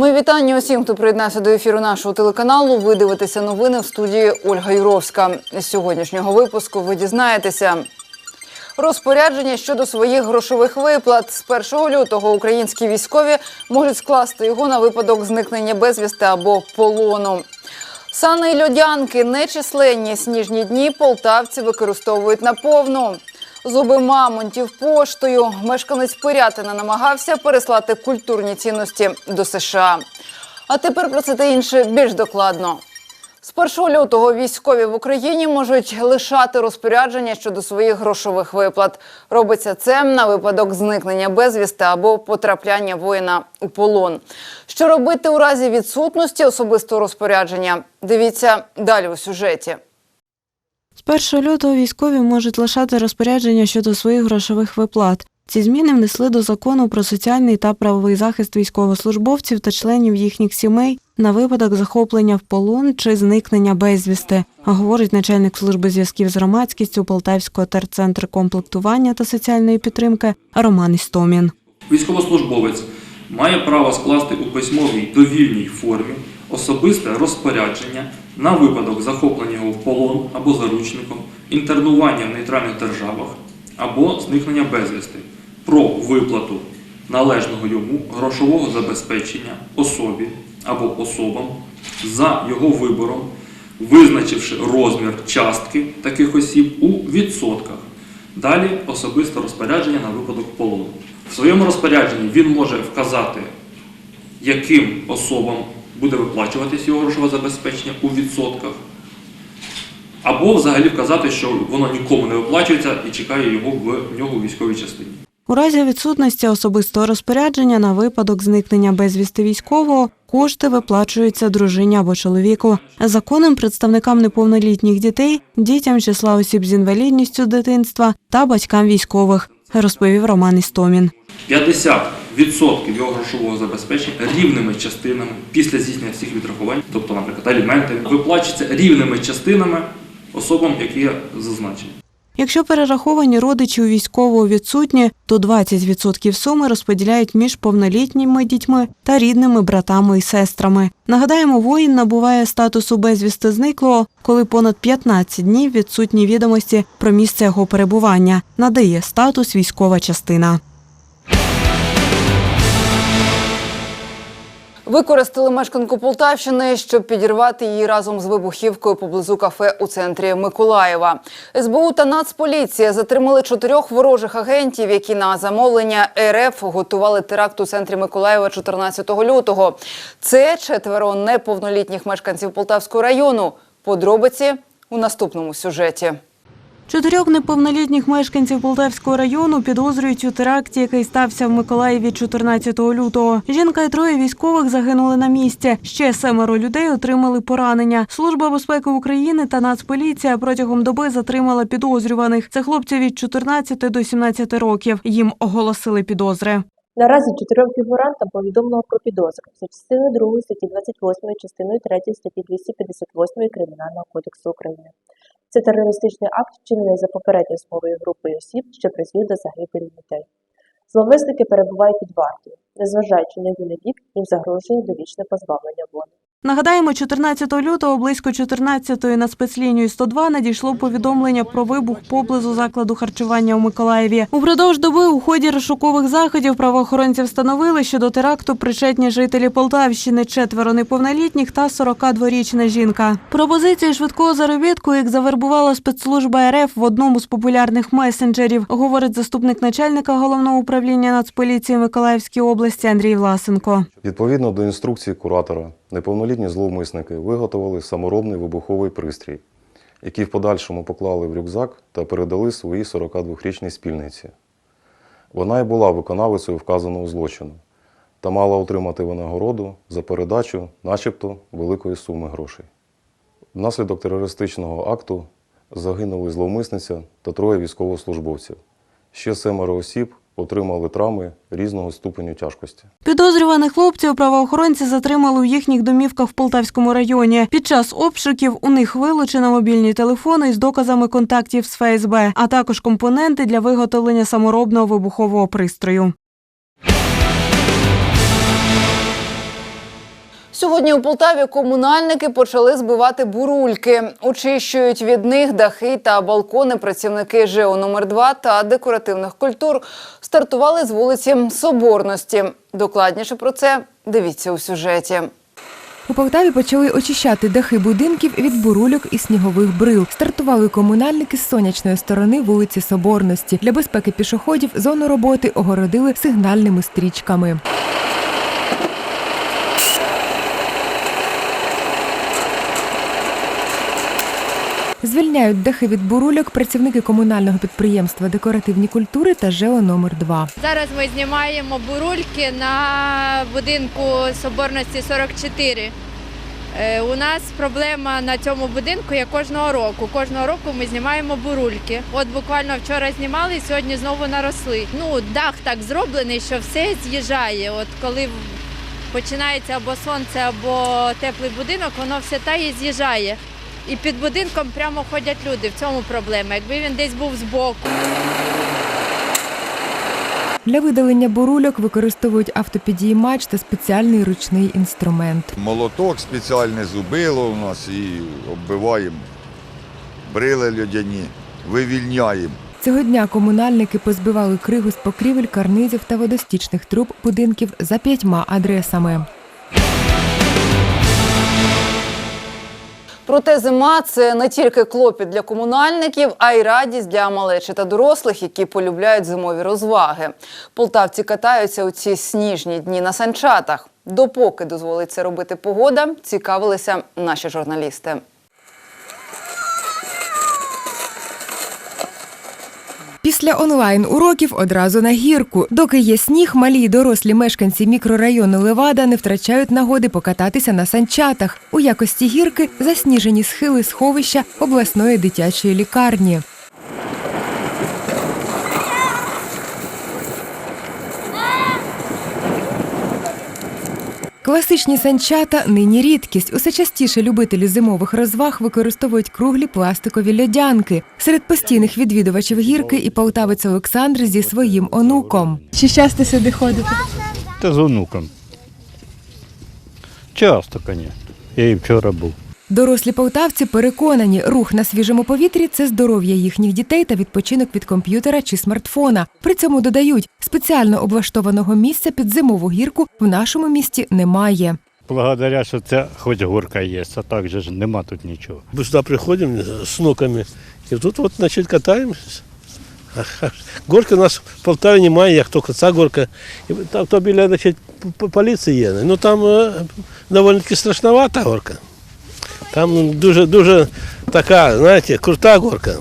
Мої вітання усім, хто приєднався до ефіру нашого телеканалу. Ви дивитеся новини в студії Ольга Юровська. З сьогоднішнього випуску ви дізнаєтеся. Розпорядження щодо своїх грошових виплат з 1 лютого українські військові можуть скласти його на випадок зникнення безвісти або полону. Сани й льодянки нечисленні сніжні дні полтавці використовують наповну. Зуби мамонтів поштою. Мешканець Пирятина намагався переслати культурні цінності до США. А тепер про це та інше більш докладно. З 1 лютого військові в Україні можуть лишати розпорядження щодо своїх грошових виплат. Робиться це на випадок зникнення безвісти або потрапляння воїна у полон. Що робити у разі відсутності особистого розпорядження? Дивіться далі у сюжеті. З 1 лютого військові можуть лишати розпорядження щодо своїх грошових виплат. Ці зміни внесли до закону про соціальний та правовий захист військовослужбовців та членів їхніх сімей на випадок захоплення в полон чи зникнення безвісти, говорить начальник служби зв'язків з громадськістю Полтавського терцентру комплектування та соціальної підтримки Роман Істомін. Військовослужбовець має право скласти у письмовій довільній формі особисте розпорядження на випадок захоплення його в полон або заручником, інтернування в нейтральних державах або зникнення безвісти про виплату належного йому грошового забезпечення особі або особам за його вибором, визначивши розмір частки таких осіб у відсотках. Далі особисте розпорядження на випадок полону. В своєму розпорядженні він може вказати, яким особам буде виплачуватись його грошове забезпечення у відсотках, або взагалі вказати, що воно нікому не виплачується і чекає його в нього у військовій частині. У разі відсутності особистого розпорядження на випадок зникнення безвісти військового кошти виплачуються дружині або чоловіку. Законом представникам неповнолітніх дітей, дітям числа осіб з інвалідністю дитинства та батькам військових, розповів Роман Істомін. 50% його грошового забезпечення рівними частинами після здійснення всіх відрахувань, тобто, наприклад, аліменти, виплачуються рівними частинами особам, які я зазначив. Якщо перераховані родичі у військового відсутні, то 20% суми розподіляють між повнолітніми дітьми та рідними братами і сестрами. Нагадаємо, воїн набуває статусу безвісти зниклого, коли понад 15 днів відсутні відомості про місце його перебування. Надає статус військова частина. Використали мешканку Полтавщини, щоб підірвати її разом з вибухівкою поблизу кафе у центрі Миколаєва. СБУ та Нацполіція затримали чотирьох ворожих агентів, які на замовлення РФ готували теракт у центрі Миколаєва 14 лютого. Це четверо неповнолітніх мешканців Полтавського району. Подробиці у наступному сюжеті. Чотирьох неповнолітніх мешканців Полтавського району підозрюють у теракті, який стався в Миколаєві 14 лютого. Жінка і троє військових загинули на місці. Ще семеро людей отримали поранення. Служба безпеки України та Нацполіція протягом доби затримала підозрюваних. Це хлопці від 14 до 17 років. Їм оголосили підозри. Наразі чотирьом фігурантам повідомлено про підозру за частиною 2 статті 28, частиною 3 статті 258 Кримінального кодексу України. Це терористичний акт, вчинений за попередньою змовою групою осіб, що призвів до загибелі дітей. Зловисники перебувають під вартою. Незважаючи на юний вік, їм загрожує довічне позбавлення волі. Нагадаємо, 14 лютого близько 14-ї на спецлінію 102 надійшло повідомлення про вибух поблизу закладу харчування у Миколаєві. Упродовж доби у ході розшукових заходів правоохоронці встановили, що до теракту причетні жителі Полтавщини, четверо неповнолітніх та 42-річна жінка. Пропозиції швидкого заробітку, як завербувала спецслужба РФ в одному з популярних месенджерів, говорить заступник начальника головного управління Нацполіції Миколаївській області Андрій Власенко. Відповідно до інструкції куратора, неповнолітні зловмисники виготовили саморобний вибуховий пристрій, який в подальшому поклали в рюкзак та передали своїй 42-річній спільниці. Вона й була виконавицею вказаного злочину та мала отримати винагороду за передачу, начебто, великої суми грошей. Внаслідок терористичного акту загинули зловмисниця та троє військовослужбовців. Ще семеро осіб отримали травми різного ступеню тяжкості. Підозрюваних хлопців правоохоронці затримали у їхніх домівках в Полтавському районі. Під час обшуків у них вилучено мобільні телефони із доказами контактів з ФСБ, а також компоненти для виготовлення саморобного вибухового пристрою. Сьогодні у Полтаві комунальники почали збивати бурульки. Очищують від них дахи та балкони працівники ЖЕО номер 2 та декоративних культур. Стартували з вулиці Соборності. Докладніше про це дивіться у сюжеті. У Полтаві почали очищати дахи будинків від бурульок і снігових брил. Стартували комунальники з сонячної сторони вулиці Соборності. Для безпеки пішоходів зону роботи огородили сигнальними стрічками. Звільняють дахи від бурульок працівники комунального підприємства Декоративні культури та ЖЕО номер 2 Зараз ми знімаємо бурульки на будинку Соборності 44. Е, У нас проблема на цьому будинку є кожного року. Кожного року ми знімаємо бурульки. От буквально вчора знімали, сьогодні знову наросли. Ну, дах так зроблений, що все з'їжджає. От коли починається або сонце, або теплий будинок, воно все тає і з'їжджає. І під будинком прямо ходять люди. В цьому проблема. Якби він десь був збоку. Для видалення бурульок використовують автопідіймач та спеціальний ручний інструмент. Молоток, спеціальне зубило у нас і оббиваємо брили льодяні, вивільняємо. Цього дня комунальники позбивали кригу з покрівель, карнизів та водостічних труб будинків за п'ятьма адресами. Проте зима це не тільки клопіт для комунальників, а й радість для малечі та дорослих, які полюбляють зимові розваги. Полтавці катаються у ці сніжні дні на санчатах. Допоки дозволить це робити погода, цікавилися наші журналісти. Після онлайн-уроків одразу на гірку. Доки є сніг, малі й дорослі мешканці мікрорайону Левада не втрачають нагоди покататися на санчатах. У якості гірки засніжені схили сховища обласної дитячої лікарні. Класичні санчата нині рідкість. Усе частіше любителі зимових розваг використовують круглі пластикові льодянки. Серед постійних відвідувачів гірки і полтавець Олександр зі своїм онуком. Чи часто сюди ходите? Та з онуком. Часто, звісно. Я і вчора був. Дорослі полтавці переконані, рух на свіжому повітрі це здоров'я їхніх дітей та відпочинок від комп'ютера чи смартфона. При цьому додають, спеціально облаштованого місця під зимову гірку в нашому місті немає. Благодаря, що це хоч горка є, а так же ж нема тут нічого. Мы сюда приходим с внуками, и тут вот, значит, катаемся. Горки у нас в Полтаві немає, як тільки ця горка. І там то біля значить, поліції є. Ну там е, доволі таки страшновата горка. Там дуже, дуже така, знаєте, крута горка.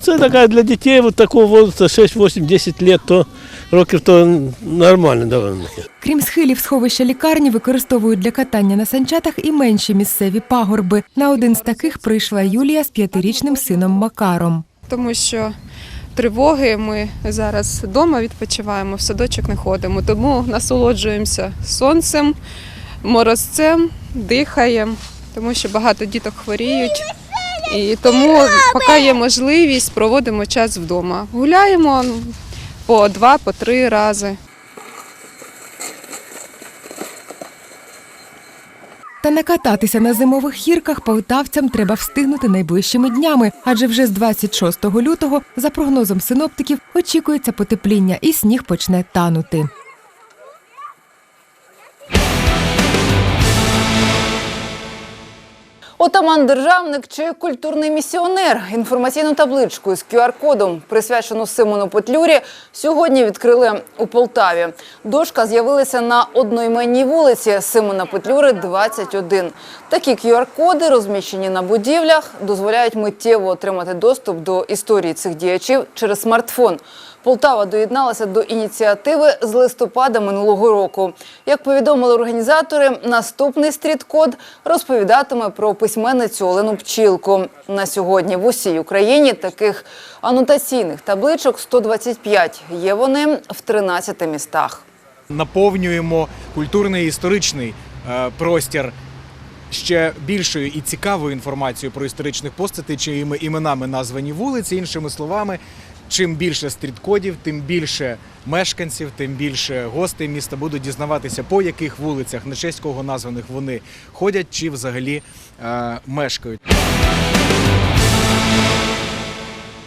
Це така для дітей вот такого возраста 6, 8, 10 лет, то років то нормально доволі. Крім схилів сховища лікарні, використовують для катання на санчатах і менші місцеві пагорби. На один з таких прийшла Юлія з п'ятирічним сином Макаром. Тому що тривоги ми зараз вдома відпочиваємо, в садочок не ходимо, тому насолоджуємося сонцем, морозцем, дихаємо, тому що багато діток хворіють. І тому, поки є можливість, проводимо час вдома. Гуляємо ну, по два, по три рази. Та накататися на зимових гірках полтавцям треба встигнути найближчими днями, адже вже з 26 лютого, за прогнозом синоптиків, очікується потепління і сніг почне танути. Отаман державник чи культурний місіонер. Інформаційну табличку з QR-кодом, присвячену Симону Петлюрі, сьогодні відкрили у Полтаві. Дошка з'явилася на одноіменній вулиці Симона Петлюри, 21. Такі QR-коди, розміщені на будівлях, дозволяють миттєво отримати доступ до історії цих діячів через смартфон. Полтава доєдналася до ініціативи з листопада минулого року. Як повідомили організатори, наступний стріт-код розповідатиме про письменницю Олену Пчілку. На сьогодні в усій Україні таких анотаційних табличок 125. Є вони в 13 містах. наповнюємо культурний і історичний е, простір ще більшою і цікавою інформацією про історичних постатей, чиїми іменами названі вулиці, іншими словами. Чим більше стріткодів, тим більше мешканців, тим більше гостей міста будуть дізнаватися, по яких вулицях, на честь кого названих вони ходять чи взагалі е, мешкають.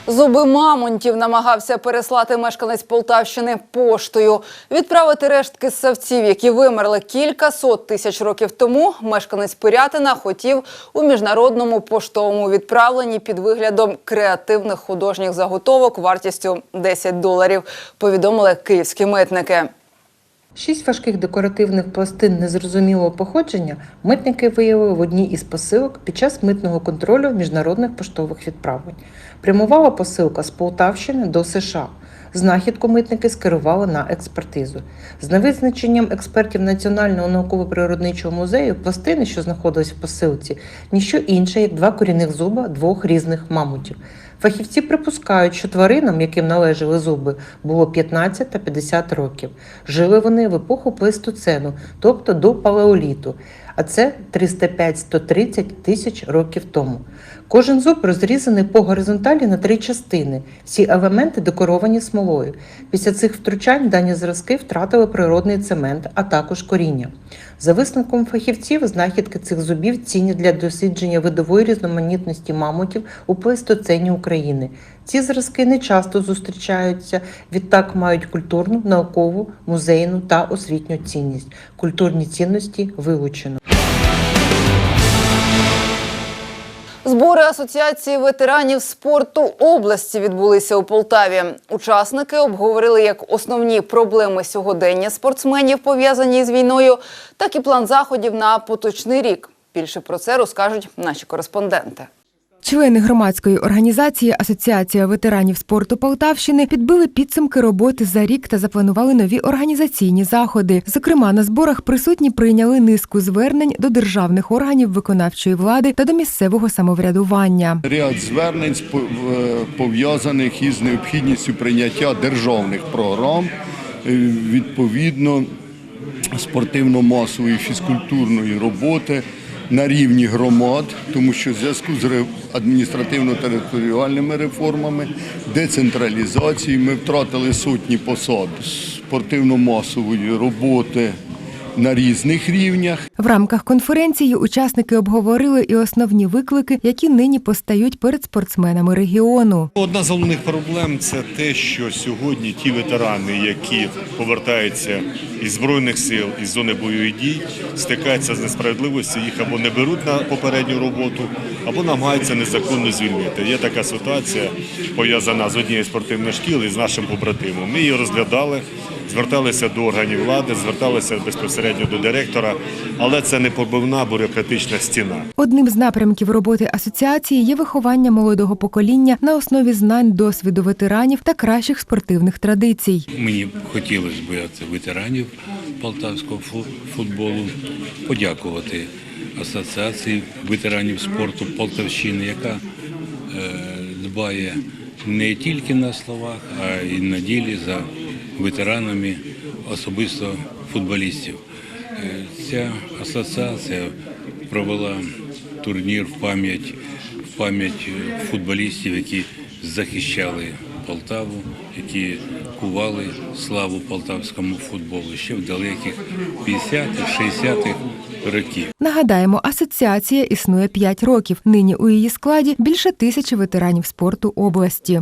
Зуби мамонтів намагався переслати мешканець Полтавщини поштою. Відправити рештки ссавців, які вимерли кілька сот тисяч років тому. Мешканець Пирятина хотів у міжнародному поштовому відправленні під виглядом креативних художніх заготовок вартістю 10 доларів. Повідомили київські митники. Шість важких декоративних пластин незрозумілого походження митники виявили в одній із посилок під час митного контролю міжнародних поштових відправлень. Прямувала посилка з Полтавщини до США. Знахідку митники скерували на експертизу. з невизначенням експертів Національного науково-природничого музею пластини, що знаходились в посилці, ніщо інше, як два корінних зуба двох різних мамутів. Фахівці припускають, що тваринам, яким належали зуби, було 15 та 50 років. Жили вони в епоху плейстоцену, тобто до палеоліту, а це 305-130 тисяч років тому. Кожен зуб розрізаний по горизонталі на три частини. Всі елементи декоровані смолою. Після цих втручань дані зразки втратили природний цемент, а також коріння. За висновком фахівців, знахідки цих зубів цінні для дослідження видової різноманітності мамутів у плейстоцені України. Ці зразки не часто зустрічаються, відтак мають культурну, наукову, музейну та освітню цінність. Культурні цінності вилучено. Збори Асоціації ветеранів спорту області відбулися у Полтаві. Учасники обговорили як основні проблеми сьогодення спортсменів, пов'язані з війною, так і план заходів на поточний рік. Більше про це розкажуть наші кореспонденти. Члени громадської організації Асоціація ветеранів спорту Полтавщини підбили підсумки роботи за рік та запланували нові організаційні заходи. Зокрема, на зборах присутні прийняли низку звернень до державних органів виконавчої влади та до місцевого самоврядування. Ряд звернень спо- пов'язаних із необхідністю прийняття державних програм е, відповідно спортивно-масової фізкультурної роботи на рівні громад, тому що в зв'язку з адміністративно-територіальними реформами, децентралізацією ми втратили сотні посад спортивно-масової роботи на різних рівнях. В рамках конференції учасники обговорили і основні виклики, які нині постають перед спортсменами регіону. Одна з головних проблем це те, що сьогодні ті ветерани, які повертаються із збройних сил із зони бойових дій, стикаються з несправедливістю, їх або не беруть на попередню роботу, або намагаються незаконно звільнити. Є така ситуація пов'язана з однією спортивної шкіли з нашим побратимом. Ми її розглядали, зверталися до органів влади, зверталися безпосередньо до директора, але це не побивна бюрократична стіна. Одним з напрямків роботи асоціації є виховання молодого покоління на основі знань, досвіду ветеранів та кращих спортивних традицій. Мені хотілося б ветеранів полтавського футболу подякувати Асоціації ветеранів спорту Полтавщини, яка е, дбає не тільки на словах, а й на ділі за ветеранами, особисто футболістів. Е, Ця асоціація провела турнір в пам'ять в пам'ять е, футболістів, які захищали Полтаву, які кували славу полтавському футболу ще в далеких 50-х, 60-х років. Нагадаємо, асоціація існує 5 років. Нині у її складі більше тисячі ветеранів спорту області.